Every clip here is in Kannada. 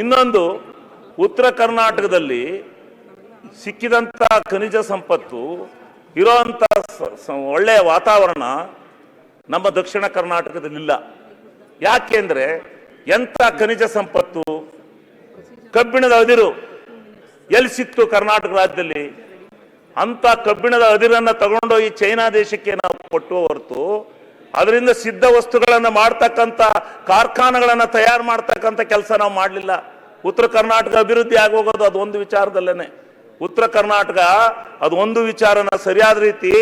ಇನ್ನೊಂದು, ಉತ್ತರ ಕರ್ನಾಟಕದಲ್ಲಿ ಸಿಕ್ಕಿದಂಥ ಖನಿಜ ಸಂಪತ್ತು ಇರೋಂಥ ಒಳ್ಳೆಯ ವಾತಾವರಣ ನಮ್ಮ ದಕ್ಷಿಣ ಕರ್ನಾಟಕದಲ್ಲಿಲ್ಲ. ಯಾಕೆಂದರೆ ಎಂಥ ಖನಿಜ ಸಂಪತ್ತು? ಕಬ್ಬಿಣದ ಅದಿರು. ಎಲ್ಲಿ ಸಿಕ್ತು ಕರ್ನಾಟಕ ರಾಜ್ಯದಲ್ಲಿ? ಅಂಥ ಕಬ್ಬಿಣದ ಅದಿರನ್ನು ತಗೊಂಡೋಗಿ ಚೈನಾ ದೇಶಕ್ಕೆ ನಾವು ಕೊಟ್ಟು ಹೊರತು ಅದರಿಂದ ಸಿದ್ಧ ವಸ್ತುಗಳನ್ನು ಮಾಡ್ತಕ್ಕಂಥ ಕಾರ್ಖಾನೆಗಳನ್ನು ತಯಾರು ಮಾಡ್ತಕ್ಕಂಥ ಕೆಲಸ ನಾವು ಮಾಡಲಿಲ್ಲ. ಉತ್ತರ ಕರ್ನಾಟಕ ಅಭಿವೃದ್ಧಿ ಆಗೋಗೋದು ಅದು ಒಂದು ವಿಚಾರದಲ್ಲೇನೆ. ಉತ್ತರ ಕರ್ನಾಟಕ ಅದು ಒಂದು ವಿಚಾರನ ಸರಿಯಾದ ರೀತಿ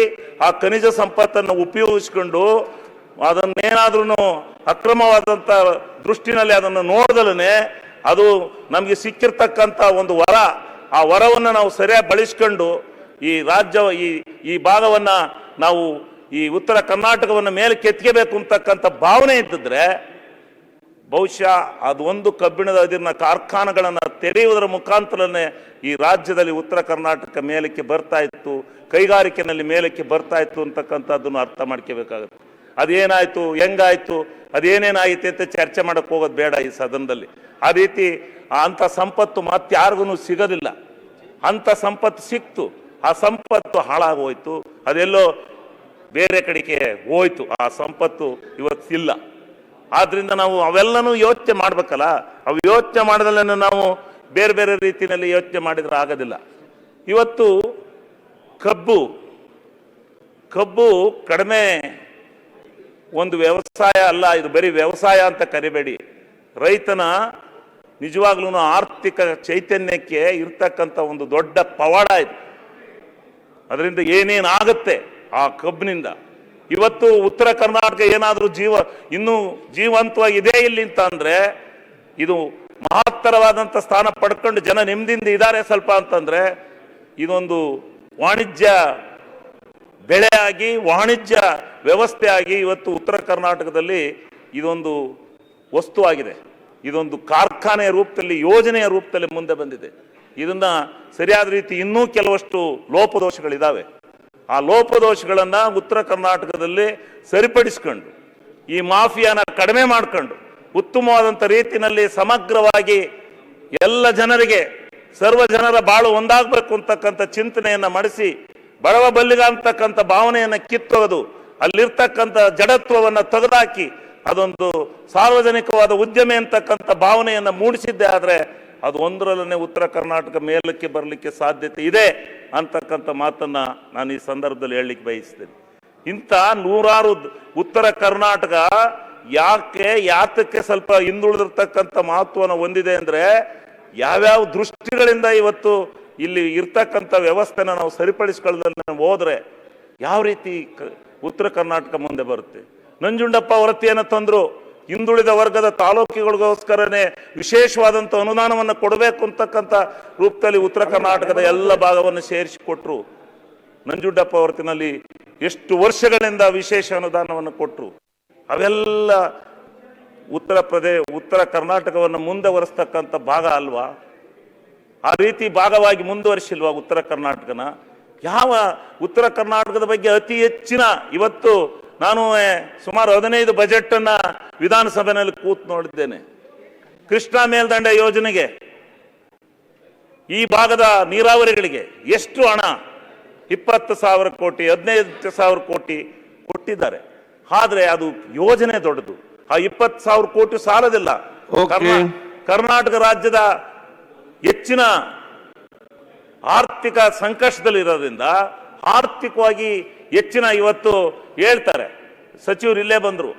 ಆ ಖನಿಜ ಸಂಪತ್ತನ್ನು ಉಪಯೋಗಿಸ್ಕೊಂಡು ಅದನ್ನೇನಾದ್ರೂ ಅಕ್ರಮವಾದಂಥ ದೃಷ್ಟಿನಲ್ಲಿ ಅದನ್ನು ನೋಡ್ದಲೇ ಅದು ನಮಗೆ ಸಿಕ್ಕಿರ್ತಕ್ಕಂಥ ಒಂದು ವರ. ಆ ವರವನ್ನು ನಾವು ಸರಿಯಾಗಿ ಬಳಸ್ಕೊಂಡು ಈ ರಾಜ್ಯ ಈ ಈ ಭಾಗವನ್ನು ನಾವು ಈ ಉತ್ತರ ಕರ್ನಾಟಕವನ್ನು ಮೇಲೆ ಕೆತ್ತಿಗೆಬೇಕು ಅಂತಕ್ಕಂಥ ಭಾವನೆ ಇದ್ದಿದ್ರೆ ಬಹುಶಃ ಅದೊಂದು ಕಬ್ಬಿಣದ ಅದಿರಿನ ಕಾರ್ಖಾನೆಗಳನ್ನು ತೆರೆಯುವುದರ ಮುಖಾಂತರನೇ ಈ ರಾಜ್ಯದಲ್ಲಿ ಉತ್ತರ ಕರ್ನಾಟಕ ಮೇಲಕ್ಕೆ ಬರ್ತಾ ಇತ್ತು, ಕೈಗಾರಿಕೆನಲ್ಲಿ ಮೇಲಕ್ಕೆ ಬರ್ತಾ ಇತ್ತು ಅಂತಕ್ಕಂಥದ್ದನ್ನು ಅರ್ಥ ಮಾಡ್ಕೋಬೇಕಾಗುತ್ತೆ. ಅದೇನಾಯಿತು, ಹೆಂಗಾಯ್ತು, ಅದೇನೇನಾಯಿತು ಅಂತ ಚರ್ಚೆ ಮಾಡಕ್ ಹೋಗೋದು ಬೇಡ ಈ ಸದನದಲ್ಲಿ. ಆ ರೀತಿ ಅಂಥ ಸಂಪತ್ತು ಮತ್ತಾರಿಗೂ ಸಿಗೋದಿಲ್ಲ. ಅಂಥ ಸಂಪತ್ತು ಸಿಕ್ತು. ಆ ಸಂಪತ್ತು ಹಾಳಾಗೋಯ್ತು. ಅದೆಲ್ಲೋ ಬೇರೆ ಕಡೆಗೆ ಹೋಯ್ತು, ಆ ಸಂಪತ್ತು ಇವತ್ತಿಲ್ಲ. ಆದ್ರಿಂದ ನಾವು ಅವೆಲ್ಲನೂ ಯೋಚನೆ ಮಾಡ್ಬೇಕಲ್ಲ? ಅವು ಯೋಚನೆ ಮಾಡಿದ್ರೆ ನಾವು ಬೇರೆ ಬೇರೆ ರೀತಿಯಲ್ಲಿ ಯೋಚನೆ ಮಾಡಿದ್ರೆ ಆಗೋದಿಲ್ಲ. ಇವತ್ತು ಕಬ್ಬು ಕಬ್ಬು ಕಡಿಮೆ ಒಂದು ವ್ಯವಸಾಯ ಅಲ್ಲ, ಇದು ಬರೀ ವ್ಯವಸಾಯ ಅಂತ ಕರಿಬೇಡಿ. ರೈತನ ನಿಜವಾಗ್ಲೂ ಆರ್ಥಿಕ ಚೈತನ್ಯಕ್ಕೆ ಇರ್ತಕ್ಕಂಥ ಒಂದು ದೊಡ್ಡ ಪವಾಡ ಇದು. ಅದರಿಂದ ಏನೇನಾಗುತ್ತೆ? ಆ ಕಬ್ಬಿನಿಂದ. ಇವತ್ತು ಉತ್ತರ ಕರ್ನಾಟಕ ಏನಾದರೂ ಜೀವ, ಇನ್ನೂ ಜೀವಂತವಾಗಿ ಇದೆ ಇಲ್ಲಿ ಅಂತ ಅಂದರೆ, ಇದು ಮಹತ್ತರವಾದಂಥ ಸ್ಥಾನ ಪಡ್ಕೊಂಡು ಜನ ನೆಮ್ಮದಿಯಿಂದ ಇದ್ದಾರೆ ಸ್ವಲ್ಪ ಅಂತಂದರೆ, ಇದೊಂದು ವಾಣಿಜ್ಯ ಬೆಳೆಯಾಗಿ, ವಾಣಿಜ್ಯ ವ್ಯವಸ್ಥೆ ಆಗಿ ಇವತ್ತು ಉತ್ತರ ಕರ್ನಾಟಕದಲ್ಲಿ ಇದೊಂದು ವಸ್ತುವಾಗಿದೆ ಇದೊಂದು ಕಾರ್ಖಾನೆಯ ರೂಪದಲ್ಲಿ, ಯೋಜನೆಯ ರೂಪದಲ್ಲಿ ಮುಂದೆ ಬಂದಿದೆ. ಇದನ್ನು ಸರಿಯಾದ ರೀತಿ ಇನ್ನೂ ಕೆಲವಷ್ಟು ಲೋಪದೋಷಗಳಿದ್ದಾವೆ ಆ ಲೋಪದೋಷಗಳನ್ನು ಉತ್ತರ ಕರ್ನಾಟಕದಲ್ಲಿ ಸರಿಪಡಿಸ್ಕೊಂಡು, ಈ ಮಾಫಿಯಾನ ಕಡಿಮೆ ಮಾಡ್ಕೊಂಡು ಉತ್ತಮವಾದಂಥ ರೀತಿಯಲ್ಲಿ ಸಮಗ್ರವಾಗಿ ಎಲ್ಲ ಜನರಿಗೆ, ಸರ್ವ ಜನರ ಬಾಳು ಒಂದಾಗಬೇಕು ಅಂತಕ್ಕಂಥ ಚಿಂತನೆಯನ್ನು ಮಾಡಿಸಿ, ಬಡವ ಬಲ್ಲಿಗ ಅಂತಕ್ಕಂಥ ಭಾವನೆಯನ್ನು ಕಿತ್ತೊಗೆದು, ಅಲ್ಲಿರ್ತಕ್ಕಂಥ ಜಡತ್ವವನ್ನು ತೆಗೆದಾಕಿ, ಅದೊಂದು ಸಾರ್ವಜನಿಕವಾದ ಉದ್ಯಮೆ ಅಂತಕ್ಕಂಥ ಭಾವನೆಯನ್ನು ಮೂಡಿಸಿದ್ದೆ ಆದ್ರೆ ಅದು ಒಂದರಲ್ಲೇ ಉತ್ತರ ಕರ್ನಾಟಕ ಮೇಲಕ್ಕೆ ಬರಲಿಕ್ಕೆ ಸಾಧ್ಯತೆ ಇದೆ ಅಂತಕ್ಕಂಥ ಮಾತನ್ನು ನಾನು ಈ ಸಂದರ್ಭದಲ್ಲಿ ಹೇಳಲಿಕ್ಕೆ ಬಯಸ್ತೇನೆ. ಇಂಥ ನೂರಾರು ಉತ್ತರ ಕರ್ನಾಟಕ ಯಾಕೆ ಯಾತಕ್ಕೆ ಸ್ವಲ್ಪ ಹಿಂದುಳಿದಿರ್ತಕ್ಕಂಥ ಮಹತ್ವವನ್ನು ಹೊಂದಿದೆ ಅಂದರೆ ಯಾವ್ಯಾವ ದೃಷ್ಟಿಗಳಿಂದ ಇವತ್ತು ಇಲ್ಲಿ ಇರ್ತಕ್ಕಂಥ ವ್ಯವಸ್ಥೆನ ನಾವು ಸರಿಪಡಿಸ್ಕೊಳ್ಳೋದನ್ನ ಹೋದರೆ ಯಾವ ರೀತಿ ಉತ್ತರ ಕರ್ನಾಟಕ ಮುಂದೆ ಬರುತ್ತೆ. ನಂಜುಂಡಪ್ಪ ವರತಿಯನ್ನು ತಂದ್ರು. ಹಿಂದುಳಿದ ವರ್ಗದ ತಾಲೂಕುಗಳಿಗೋಸ್ಕರನೇ ವಿಶೇಷವಾದಂಥ ಅನುದಾನವನ್ನು ಕೊಡಬೇಕು ಅಂತಕ್ಕಂಥ ರೂಪದಲ್ಲಿ ಉತ್ತರ ಕರ್ನಾಟಕದ ಎಲ್ಲ ಭಾಗವನ್ನು ಸೇರಿಸಿಕೊಟ್ರು. ನಂಜುಂಡಪ್ಪ ಹೊರತಿನಲ್ಲಿ ಎಷ್ಟು ವರ್ಷಗಳಿಂದ ವಿಶೇಷ ಅನುದಾನವನ್ನು ಕೊಟ್ಟರು ಅವೆಲ್ಲ ಉತ್ತರ ಪ್ರದೇಶ ಉತ್ತರ ಕರ್ನಾಟಕವನ್ನು ಮುಂದುವರೆಸ್ತಕ್ಕಂಥ ಭಾಗ ಅಲ್ವಾ? ಆ ರೀತಿ ಭಾಗವಾಗಿ ಮುಂದುವರಿಸಿಲ್ವಾ ಉತ್ತರ ಕರ್ನಾಟಕನ? ಯಾವ ಉತ್ತರ ಕರ್ನಾಟಕದ ಬಗ್ಗೆ ಅತಿ ಹೆಚ್ಚಿನ ಇವತ್ತು ನಾನು ಸುಮಾರು ಹದಿನೈದು ಬಜೆಟ್ ಅನ್ನ ವಿಧಾನಸಭೆಯಲ್ಲಿ ಕೂತ್ ನೋಡಿದ್ದೇನೆ. ಕೃಷ್ಣಾ ಮೇಲ್ದಂಡೆ ಯೋಜನೆಗೆ ಈ ಭಾಗದ ನೀರಾವರಿಗಳಿಗೆ ಎಷ್ಟು ಹಣ? ಇಪ್ಪತ್ತು ಸಾವಿರ ಕೋಟಿ ಹದಿನೈದು ಸಾವಿರ ಕೋಟಿ ಕೊಟ್ಟಿದ್ದಾರೆ. ಆದ್ರೆ ಅದು ಯೋಜನೆ ದೊಡ್ಡದು. ಆ ಇಪ್ಪತ್ತು ಸಾವಿರ ಕೋಟಿ ಸಾಲದಿಲ್ಲ. ಕರ್ನಾಟಕ ರಾಜ್ಯದ ಹೆಚ್ಚಿನ ಆರ್ಥಿಕ ಸಂಕಷ್ಟದಲ್ಲಿರೋದ್ರಿಂದ ಆರ್ಥಿಕವಾಗಿ ಹೆಚ್ಚಿನ ಇವತ್ತು ಹೇಳ್ತಾರೆ. ಸಚಿವರು ಇಲ್ಲೇ ಬಂದರು.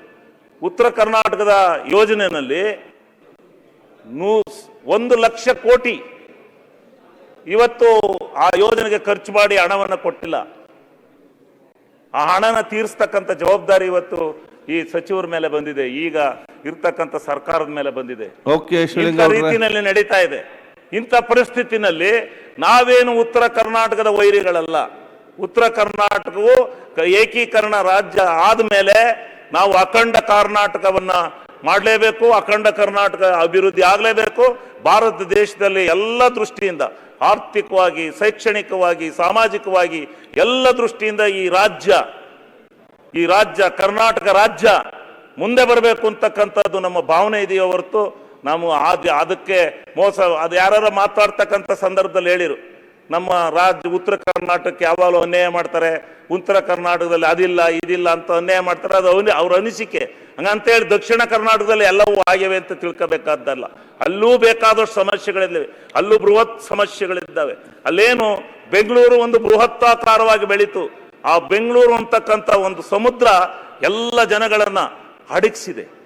ಉತ್ತರ ಕರ್ನಾಟಕದ ಯೋಜನೆಯಲ್ಲಿ ನೂ ಒಂದು ಲಕ್ಷ ಕೋಟಿ ಇವತ್ತು ಆ ಯೋಜನೆಗೆ ಖರ್ಚು ಮಾಡಿ ಹಣವನ್ನು ಕೊಟ್ಟಿಲ್ಲ. ಆ ಹಣನ ತೀರಿಸ್ತಕ್ಕಂಥ ಜವಾಬ್ದಾರಿ ಇವತ್ತು ಈ ಸಚಿವರ ಮೇಲೆ ಬಂದಿದೆ. ಈಗ ಇರ್ತಕ್ಕಂಥ ಸರ್ಕಾರದ ಮೇಲೆ ಬಂದಿದೆ. ರೀತಿನಲ್ಲಿ ನಡೀತಾ ಇದೆ. ಇಂಥ ಪರಿಸ್ಥಿತಿನಲ್ಲಿ ನಾವೇನು ಉತ್ತರ ಕರ್ನಾಟಕದ ವೈರಿಗಳಲ್ಲ. ಉತ್ತರ ಕರ್ನಾಟಕವು ಏಕೀಕರಣ ರಾಜ್ಯ ಆದಮೇಲೆ ನಾವು ಅಖಂಡ ಕರ್ನಾಟಕವನ್ನ ಮಾಡಲೇಬೇಕು, ಅಖಂಡ ಕರ್ನಾಟಕ ಅಭಿವೃದ್ಧಿ ಆಗಲೇಬೇಕು. ಭಾರತ ದೇಶದಲ್ಲಿ ಎಲ್ಲ ದೃಷ್ಟಿಯಿಂದ ಆರ್ಥಿಕವಾಗಿ, ಶೈಕ್ಷಣಿಕವಾಗಿ, ಸಾಮಾಜಿಕವಾಗಿ ಎಲ್ಲ ದೃಷ್ಟಿಯಿಂದ ಈ ರಾಜ್ಯ ಈ ರಾಜ್ಯ, ಕರ್ನಾಟಕ ರಾಜ್ಯ ಮುಂದೆ ಬರಬೇಕು ಅಂತಕ್ಕಂಥದ್ದು ನಮ್ಮ ಭಾವನೆ ಇದೆಯೋ ಹೊರತು ನಾವು ಅದಕ್ಕೆ ಮೋಸ ಅದು ಯಾರು ಮಾತಾಡ್ತಕ್ಕಂಥ ಸಂದರ್ಭದಲ್ಲಿ ಹೇಳಿರು. ನಮ್ಮ ರಾಜ್ಯ ಉತ್ತರ ಕರ್ನಾಟಕಕ್ಕೆ ಯಾವಾಗಲೂ ಅನ್ಯಾಯ ಮಾಡ್ತಾರೆ. ಉತ್ತರ ಕರ್ನಾಟಕದಲ್ಲಿ ಅದಿಲ್ಲ, ಇದಿಲ್ಲ ಅಂತ ಅನ್ಯಾಯ ಮಾಡ್ತಾರೆ. ಅದು ಅವನಿ, ಅವ್ರ ಅನಿಸಿಕೆ. ಹಂಗಂತೇಳಿ ದಕ್ಷಿಣ ಕರ್ನಾಟಕದಲ್ಲಿ ಎಲ್ಲವೂ ಆಗಿವೆ ಅಂತ ತಿಳ್ಕೋಬೇಕಾದ್ದಲ್ಲ. ಅಲ್ಲೂ ಬೇಕಾದಷ್ಟು ಸಮಸ್ಯೆಗಳಿದ್ದಾವೆ. ಅಲ್ಲೂ ಬೃಹತ್ ಸಮಸ್ಯೆಗಳಿದ್ದಾವೆ. ಅಲ್ಲೇನು ಬೆಂಗಳೂರು ಒಂದು ಬೃಹತ್ತಾಕಾರವಾಗಿ ಬೆಳೀತು. ಆ ಬೆಂಗಳೂರು ಅಂತಕ್ಕಂಥ ಒಂದು ಸಮುದ್ರ ಎಲ್ಲ ಜನಗಳನ್ನ ಅಡಗಿಸಿದೆ.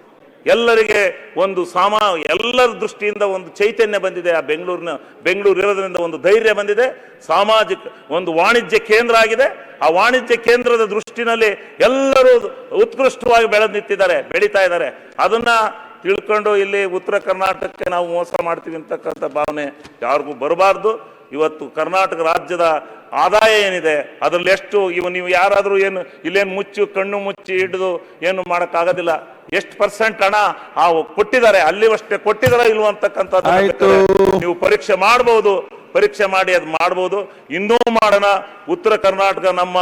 ಎಲ್ಲರಿಗೆ ಒಂದು ಸಾಮಾ, ಎಲ್ಲರ ದೃಷ್ಟಿಯಿಂದ ಒಂದು ಚೈತನ್ಯ ಬಂದಿದೆ. ಆ ಬೆಂಗಳೂರಿನ, ಬೆಂಗಳೂರು ಇರೋದರಿಂದ ಒಂದು ಧೈರ್ಯ ಬಂದಿದೆ. ಸಾಮಾಜಿಕ, ಒಂದು ವಾಣಿಜ್ಯ ಕೇಂದ್ರ ಆಗಿದೆ. ಆ ವಾಣಿಜ್ಯ ಕೇಂದ್ರದ ದೃಷ್ಟಿನಲ್ಲಿ ಎಲ್ಲರೂ ಉತ್ಕೃಷ್ಟವಾಗಿ ಬೆಳೆದು ನಿಂತಿದ್ದಾರೆ, ಬೆಳೀತಾ ಇದ್ದಾರೆ. ಅದನ್ನ ತಿಳ್ಕೊಂಡು ಇಲ್ಲಿ ಉತ್ತರ ಕರ್ನಾಟಕಕ್ಕೆ ನಾವು ಮೋಸ ಮಾಡ್ತೀವಿ ಅಂತಕ್ಕಂಥ ಭಾವನೆ ಯಾರಿಗೂ ಬರಬಾರ್ದು. ಇವತ್ತು ಕರ್ನಾಟಕ ರಾಜ್ಯದ ಆದಾಯ ಏನಿದೆ ಅದರಲ್ಲಿ ಎಷ್ಟು ಇವ ನೀವು ಯಾರಾದರೂ ಏನು ಇಲ್ಲೇನು ಮುಚ್ಚು ಕಣ್ಣು ಮುಚ್ಚಿ ಹಿಡಿದು ಏನು ಮಾಡೋಕ್ಕಾಗೋದಿಲ್ಲ. ಎಷ್ಟು ಪರ್ಸೆಂಟ್ ಹಣ ಆ ಕೊಟ್ಟಿದ್ದಾರೆ ಅಲ್ಲಿವಷ್ಟೇ ಕೊಟ್ಟಿದಾರ ಇಲ್ವ ಅಂತಕ್ಕಂಥದ್ದು. ನೀವು ಪರೀಕ್ಷೆ ಮಾಡಬಹುದು ಪರೀಕ್ಷೆ ಮಾಡಿ ಅದು ಮಾಡಬಹುದು ಇನ್ನೂ ಮಾಡೋಣ. ಉತ್ತರ ಕರ್ನಾಟಕ ನಮ್ಮ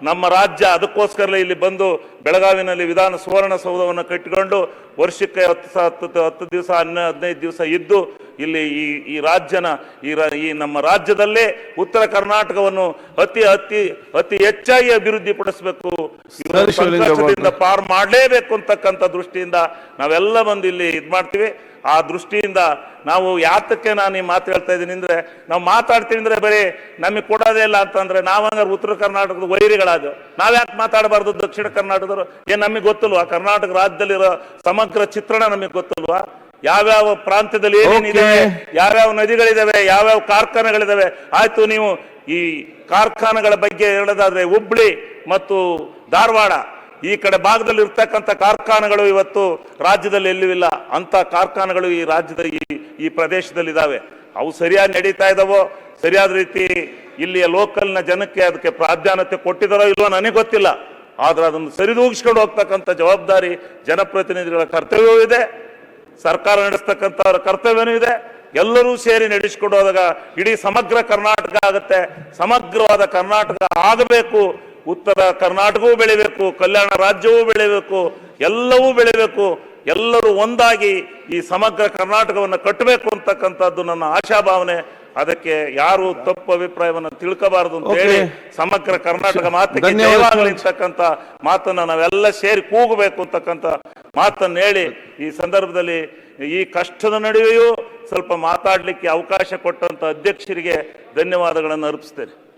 ನಮ್ಮ ರಾಜ್ಯ ಅದಕ್ಕೋಸ್ಕರಲೇ ಇಲ್ಲಿ ಬಂದು ಬೆಳಗಾವಿನಲ್ಲಿ ವಿಧಾನ ಸುವರ್ಣಸೌಧವನ್ನು ಕಟ್ಟಿಕೊಂಡು ವರ್ಷಕ್ಕೆ ಹತ್ತು ಸ- ಹತ್ತು ಹತ್ತು ದಿವಸ ಹನ್ನ ಹದಿನೈದು ದಿವಸ ಇದ್ದು ಇಲ್ಲಿ ಈ ಈ ರಾಜ್ಯನ ಈ ಈ ನಮ್ಮ ರಾಜ್ಯದಲ್ಲೇ ಉತ್ತರ ಕರ್ನಾಟಕವನ್ನು ಅತಿ ಅತಿ ಅತಿ ಹೆಚ್ಚಾಗಿ ಅಭಿವೃದ್ಧಿ ಪಡಿಸಬೇಕು ಪಾರು ಮಾಡಲೇಬೇಕು ಅಂತಕ್ಕಂಥ ದೃಷ್ಟಿಯಿಂದ ನಾವೆಲ್ಲ ಬಂದು ಇಲ್ಲಿ ಇದು ಮಾಡ್ತೀವಿ. ಆ ದೃಷ್ಟಿಯಿಂದ ನಾವು ಯಾತಕ್ಕೆ ನಾನು ಈ ಮಾತು ಹೇಳ್ತಾ ಇದ್ದೀನಿ ಅಂದರೆ ನಾವು ಮಾತಾಡ್ತೀವಿ ಅಂದ್ರೆ ಬರೀ ನಮಗೆ ಕೊಡೋದೇ ಇಲ್ಲ ಅಂತಂದ್ರೆ ನಾವು ಹಂಗಾರೆ ಉತ್ತರ ಕರ್ನಾಟಕದ ವೈರಿಗಳಾದ ನಾವ್ ಯಾಕೆ ಮಾತಾಡಬಾರ್ದು ದಕ್ಷಿಣ ಕರ್ನಾಟಕದವರು? ಏನ್ ನಮಗೆ ಗೊತ್ತಲ್ವಾ? ಕರ್ನಾಟಕ ರಾಜ್ಯದಲ್ಲಿರೋ ಸಮಗ್ರ ಚಿತ್ರಣ ನಮಗೆ ಗೊತ್ತಲ್ವಾ? ಯಾವ್ಯಾವ ಪ್ರಾಂತ್ಯದಲ್ಲಿ ಏನೇನಿದೆ. ಯಾವ್ಯಾವ ನದಿಗಳಿದಾವೆ? ಯಾವ್ಯಾವ ಕಾರ್ಖಾನೆಗಳಿದಾವೆ? ಆಯ್ತು ನೀವು ಈ ಕಾರ್ಖಾನೆಗಳ ಬಗ್ಗೆ ಹೇಳೋದಾದ್ರೆ ಹುಬ್ಳಿ ಮತ್ತು ಧಾರವಾಡ ಈ ಕಡೆ ಭಾಗದಲ್ಲಿ ಇರ್ತಕ್ಕಂಥ ಕಾರ್ಖಾನೆಗಳು ಇವತ್ತು ರಾಜ್ಯದಲ್ಲಿ ಎಲ್ಲೂ ಇಲ್ಲ. ಅಂತ ಕಾರ್ಖಾನೆಗಳು ಈ ರಾಜ್ಯದ ಈ ಈ ಪ್ರದೇಶದಲ್ಲಿ ಇದಾವೆ ಅವು ಸರಿಯಾಗಿ ನಡೀತಾ ಇದಾವೋ? ಸರಿಯಾದ ರೀತಿ ಇಲ್ಲಿಯ ಲೋಕಲ್ನ ಜನಕ್ಕೆ ಅದಕ್ಕೆ ಪ್ರಾಧಾನ್ಯತೆ ಕೊಟ್ಟಿದಾರೋ ಇಲ್ವೋ ನನಗೆ ಗೊತ್ತಿಲ್ಲ. ಆದ್ರೆ ಅದನ್ನು ಸರಿದೂಗಿಸ್ಕೊಂಡು ಹೋಗ್ತಕ್ಕಂಥ ಜವಾಬ್ದಾರಿ ಜನಪ್ರತಿನಿಧಿಗಳ ಕರ್ತವ್ಯವೂ ಇದೆ. ಸರ್ಕಾರ ನಡೆಸ್ತಕ್ಕಂಥವ್ರ ಕರ್ತವ್ಯನೂ ಇದೆ. ಎಲ್ಲರೂ ಸೇರಿ ನಡೆಸಿಕೊಂಡು ಹೋದಾಗ ಇಡೀ ಸಮಗ್ರ ಕರ್ನಾಟಕ ಆಗುತ್ತೆ. ಸಮಗ್ರವಾದ ಕರ್ನಾಟಕ ಆಗಬೇಕು. ಉತ್ತರ ಕರ್ನಾಟಕವೂ ಬೆಳಿಬೇಕು. ಕಲ್ಯಾಣ ರಾಜ್ಯವೂ ಬೆಳಿಬೇಕು. ಎಲ್ಲವೂ ಬೆಳಿಬೇಕು. ಎಲ್ಲರೂ ಒಂದಾಗಿ ಈ ಸಮಗ್ರ ಕರ್ನಾಟಕವನ್ನು ಕಟ್ಟಬೇಕು ಅಂತಕ್ಕಂಥದ್ದು ನನ್ನ ಆಶಾಭಾವನೆ. ಅದಕ್ಕೆ ಯಾರು ತಪ್ಪು ಅಭಿಪ್ರಾಯವನ್ನು ತಿಳ್ಕೋಬಾರದು ಅಂತ ಹೇಳಿ ಸಮಗ್ರ ಕರ್ನಾಟಕ ಮಾತಿಗೆ ಮಾತನ್ನ ನಾವೆಲ್ಲ ಸೇರಿ ಕೂಗಬೇಕು ಅಂತಕ್ಕಂಥ ಮಾತನ್ನು ಹೇಳಿ ಈ ಸಂದರ್ಭದಲ್ಲಿ ಈ ಕಷ್ಟದ ನಡುವೆಯೂ ಸ್ವಲ್ಪ ಮಾತಾಡಲಿಕ್ಕೆ ಅವಕಾಶ ಕೊಟ್ಟಂತ ಅಧ್ಯಕ್ಷರಿಗೆ ಧನ್ಯವಾದಗಳನ್ನು ಅರ್ಪಿಸ್ತೇನೆ.